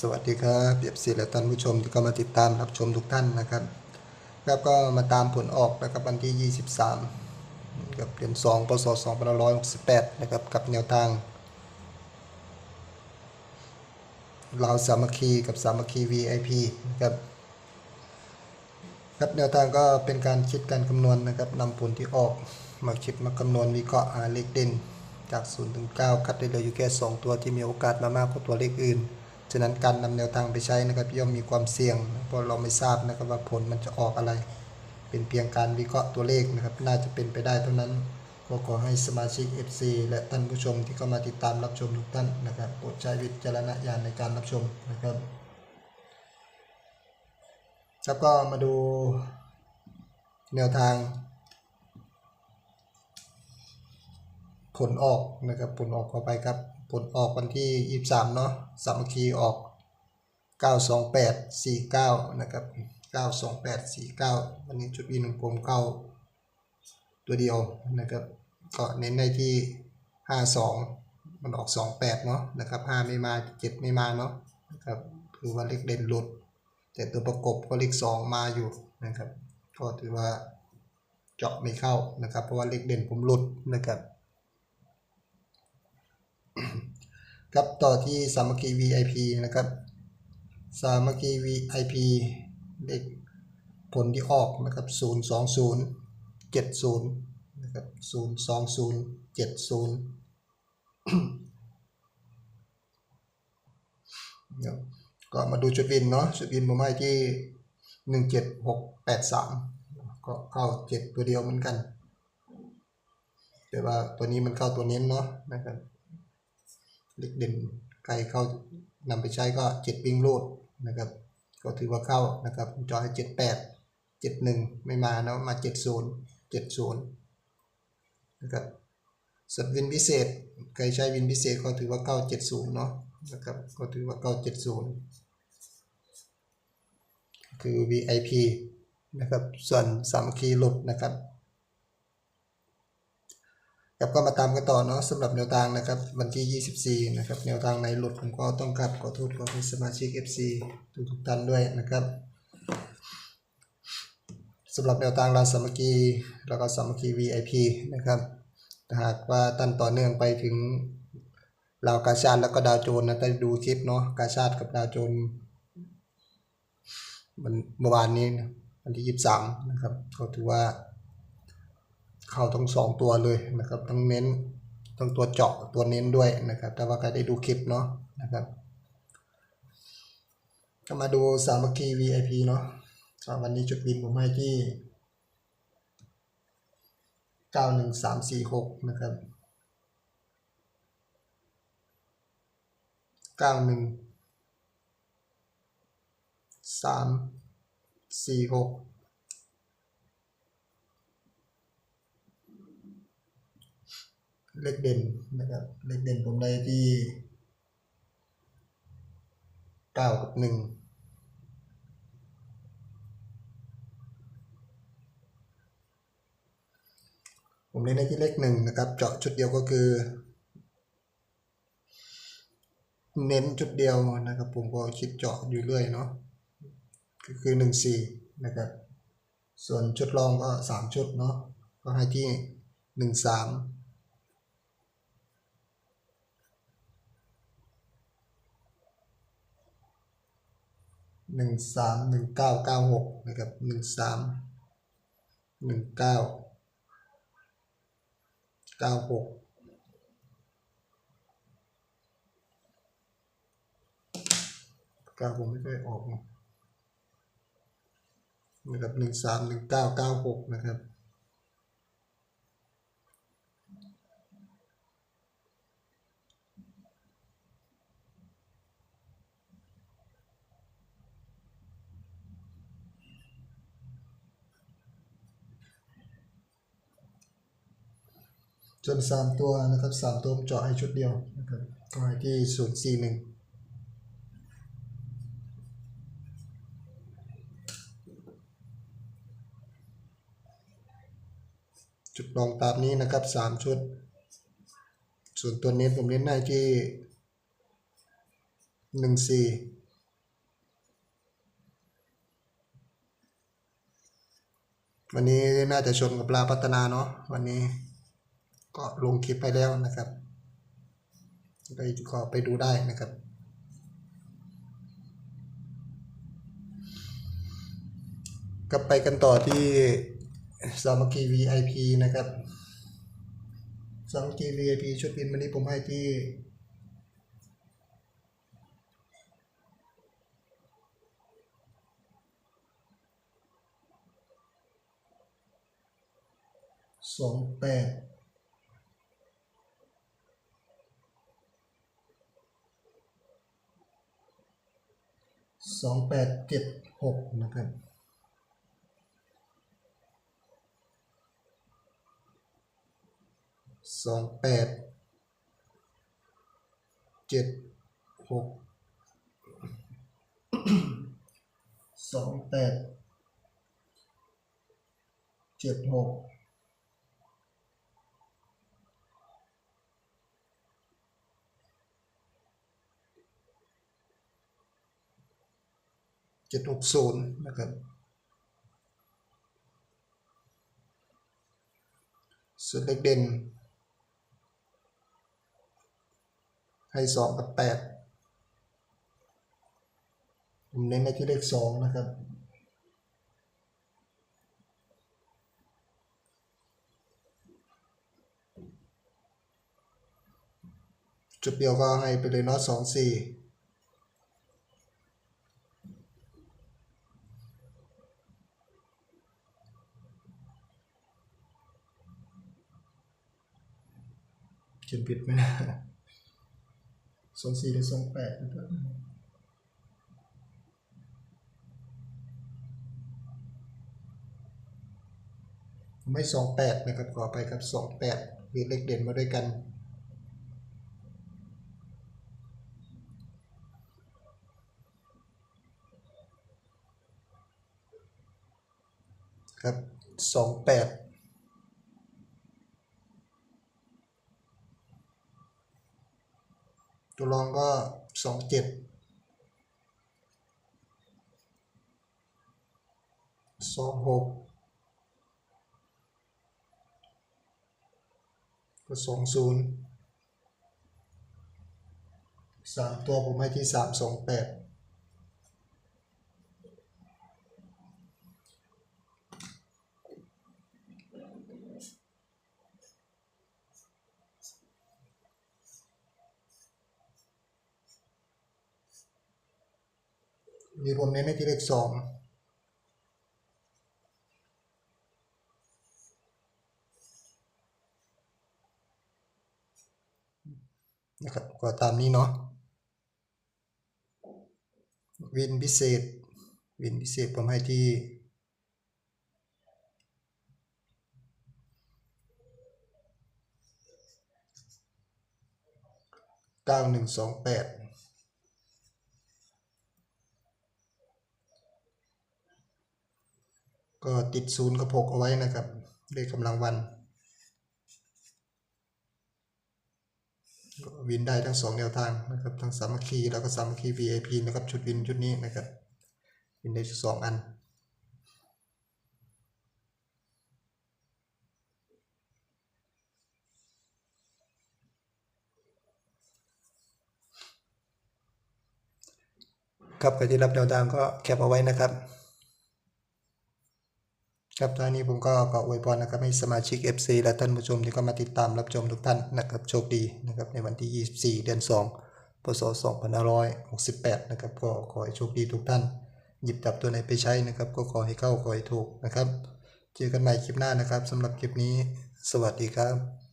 สวัสดีครับเบียบซีและท่านผู้ชมที่เข้ามาติดตามรับชมทุกท่านนะครับแล้วก็มาตามผลออกนะครับวันที่ 23กับเดือน2พศ2568 นะครับกับแนวทางลาวสามัคคีกับสามัคคี VIP นะครับครับแนวทางก็เป็นการคิดการคำนวณนะครับนำผลที่ออกมาคิดมาคำนวณวิเคราะห์หาเลขเด่นจาก0ถึง9คัดได้เหลืออยู่แค่ 2 ตัวที่มีโอกาสมามากกว่าตัวเลขอื่น ฉะนั้นการนำแนวทางไปใช้นะครับย่อมมีความเสี่ยง เพราะเราไม่ทราบนะครับว่าผลมันจะออกอะไร เป็นเพียงการวิเคราะห์ตัวเลขนะครับ น่าจะเป็นไปได้เท่านั้น ก็ขอให้สมาชิก FC และท่านผู้ชมที่เข้ามาติดตามรับชมทุกท่านนะครับโปรดใช้วิจารณญาณในการรับชมนะครับแล้วก็มาดูแนวทาง ผลออกนะครับผลออกเข้าไปครับผลออกวันที่ 23 เนาะสามัคคีออก 928 49 นะครับ 928 49 วันนี้จุดวินของผมเข้าตัวเดียวนะครับ ก็เน้นในที่ 52 มันออก 28 เนาะนะครับ 5 ไม่มา 7 ไม่มาเนาะนะครับคือว่าเลขเด่นหลุด แต่ตัวประกบก็เลข 2 มาอยู่นะครับ ก็ถือว่าเจาะไม่เข้านะครับ เพราะว่าเลขเด่นผมหลุดนะครับ ครับต่อที่สามัคคี VIP นะครับ สามัคคี VIP เลขผลที่ออกนะครับ020 70นะครับ020 70เดี๋ยวก็มาดูจุดวินเนาะจุดวินผมให้ที่ 17683 ก็เข้า 7 ตัวเดียวเหมือนกัน แต่ว่าตัวนี้มันเข้าตัวเน้นเนาะนะครับ เล็กเด่นใครเข้านำไปใช้ก็เจ็ดวิ่งรูดนะครับ ก็ถือว่าเข้านะครับจอยเจ็ดแปดเจ็ดหนึ่งไม่มาเนาะมาเจ็ดศูนย์เจ็ดศูนย์นะครับส่วนวินพิเศษใครใช้วินพิเศษก็ถือว่าเข้าเจ็ดศูนย์เนาะนะครับก็ถือว่าเข้าเจ็ดศูนย์คือ VIP นะครับ ส่วนสามัคคีหลุดนะครับ ครับก็มาตามกันต่อเนาะสำหรับแนวทางนะครับวันที่ 24 นะครับแนวทางในหลุดผมก็ต้องกลับขอโทษขอให้สมาชิก FC ทุกทุกท่านด้วยนะครับสำหรับแนวทางเราสามัคคีแล้วก็สามัคคี VIP นะครับหากว่าท่านต่อเนื่องไปถึงลาวกาชาติแล้วก็ดาวโจนนะถ้ดูคลิปเนาะกาชาติกับดาวโจนมันเมื่อวานนี้วันที่ 23 นะครับก็ถือว่า เข้าทั้งสองตัวเลยนะครับทั้งเน้นทั้งตัวเจาะตัวเน้นด้วยนะครับ แต่ว่าใครได้ดูคลิปเนาะนะครับก็มาดูสามัคคี VIP เนาะวันนี้จุดบินผมให้ที่ 91346 นะครับ 91 3 4 6 เลขเด่นนะครับ เลขเด่นผมได้ที่เก้ากับหนึ่งผมเล่นได้ที่เลขหนึ่งนะครับ เจาะจุดเดียวก็คือ เน้นจุดเดียวนะครับ ผมก็คิดเจาะอยู่เรื่อยเนาะก็คือหนึ่งสี่นะครับ ส่วนชุดรองก็สามชุดเนาะก็ให้ที่หนึ่งสาม หนึ่งสามหนึ่งเก้าเก้าหกนะครับหนึ่งสามหนึ่งเก้าเก้าหกเก้าผมไม่เคยออกนะครับหนึ่งสามหนึ่งเก้าเก้าหกนะครับ จน 3 ตัวนะครับ 3 ตัวเจาะให้ชุดเดียวนะครับก็ให้ที่ศูนย์สี่หนึ่งจุดลองตามนี้นะครับ 3 ชุด ส่วนตัวเน้นผมเน้นใน้ที่หนึ่งสี่วันนี้น่าจะชนกับปลาพัฒนาเนาะวันนี้ ก็ลงคลิปไปแล้วนะครับไปก็ไปดูได้นะครับ ก็ไปกันต่อที่สามัคคี VIP นะครับสามัคคี VIP ชุดบินวันนี้ผมให้ที่สองแปด สองแปดเจ็ดหกนะครับสองแปดเจ็ดหกสองแปดเจ็ดหก เจ็ดหกศูนย์นะครับ ส่วนเลขเด่น ให้สองกับแปดผมเน้นในที่เลขสองนะครับจุดเดียวก็ให้ไปเลยเนาะสองสี่ เขียนผิดไหมนะสองสี่หรือสองแปดนะครับไม่สองแปดนะครับขอไปครับสองแปดมีเลขเด่นมาด้วยกันครับสองแปด ตัวรองก็สองเจ็ดสองหกก็สองศูนย์สามตัวผมให้ที่สามสองแปด มีผมเน้นให้ที่เลขสองนะครับก็ตามนี้เนาะวินพิเศษ วินพิเศษผมให้ที่เก้าหนึ่งสองแปด ก็ติดศูนย์กับหกเอาไว้นะครับเลขกำลังวันวินได้ทั้งสองแนวทางนะครับทั้งสามัคคีแล้วก็สามัคคี VIP นะครับชุดวินชุดนี้นะครับวินได้สองอันครับใครที่รับแนวทางก็แคปเอาไว้นะครับ ครับตอนนี้ผมก็ขออวยพรนะครับให้สมาชิก FC และท่านผู้ชมที่เข้ามาติดตามรับชมทุกท่านนะครับโชคดีนะครับในวันที่ 24 เดือน 2 พศ 2568 นะครับก็ขอให้โชคดีทุกท่าน หยิบจับตัวไหนไปใช้นะครับ ก็ขอให้เข้าขอให้ถูกนะครับ เจอกันใหม่คลิปหน้านะครับสำหรับคลิปนี้ สวัสดีครับ